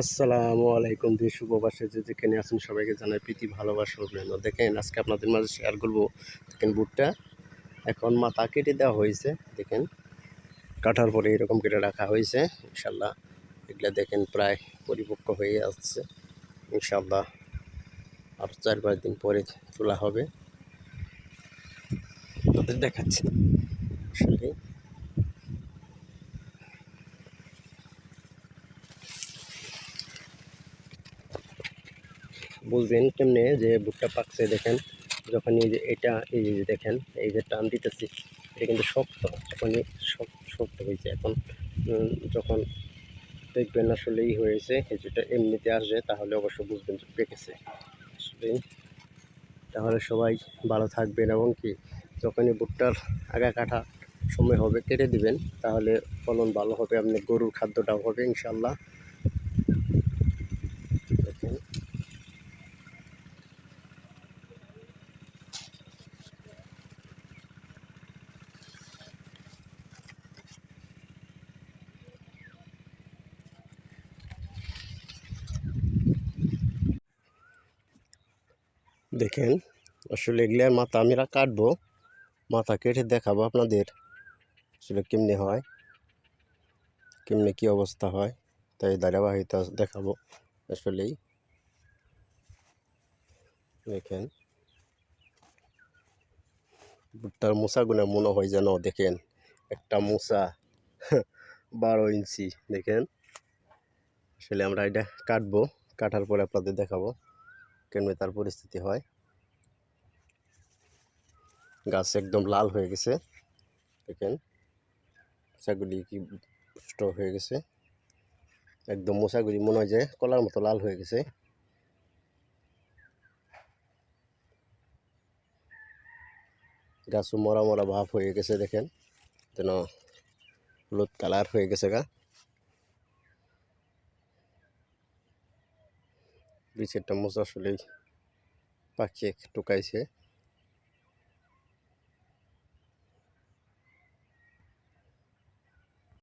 আসসালামু আলাইকুম দেশ উপবাসে যে যেখানে আছেন সবাইকে জানাই প্রীতি, ভালোবাসা, অভিনন্দন। দেখেন, আজকে আপনাদের মাঝে শেয়ার করব দেখেন বুটটা। এখন মাথা কেটে দেওয়া হয়েছে, দেখেন। কাটার পরে এরকম কেটে রাখা হয়েছে, ইনশাল্লাহ। এগুলো দেখেন প্রায় পরিপক্ক হয়ে আসছে। ইনশাল্লাহ আর চার পাঁচ দিন পরে তোলা হবে। তাদের দেখাচ্ছে। আসলে বুঝবেন কেমনে যে বুটটা পাকছে দেখেন, যখন এই যে এটা, এই যে দেখেন, এই যে টান দিতেছি, এটা কিন্তু শক্ত যখন শক্ত হয়েছে। এখন যখন দেখবেন আসলে ই হয়েছে যেটা এমনিতে আসবে, তাহলে অবশ্য বুঝবেন যে পেকেছে। তাহলে সবাই ভালো থাকবেন এবং কি, যখনই ভুট্টার আগা কাটা সময় হবে, কেটে দিবেন, তাহলে ফলন ভালো হবে, আপনি গরুর খাদ্যটাও হবে ইনশাল্লাহ দেখেন দেখেন, আসলে এগুলার মাথা আমরা কাটবো, মাথা কেটে দেখাবো আপনাদের, আসলে কেমনি হয়, কেমনি কি অবস্থা হয়, তাই ধারাবাহিকতা দেখাবো, আসলেই। দেখেন। ভুট্টার মোসাগুলো মনে হয় যেন, দেখেন, একটা মোসা বারো ইঞ্চি, দেখেন। আসলে আমরা এটা কাটবো, কাটার পরে আপনাদের দেখাবো, কেমনি তার পরিস্থিতি হয়। গাছ একদম লাল হয়ে গেছে। দেখেন মোচাগুলি কি পুষ্ট হয়ে গেছে। একদম মোচাগুলি মনে হয় যে কলার মতো লাল হয়ে গেছে। গাছও মরা মরা ভাব হয়ে গেছে, দেখেন। যেন হলুদ কালার হয়ে গেছে গা। বিচেরটা মোচা আসলেই পাখি টুকাইছে।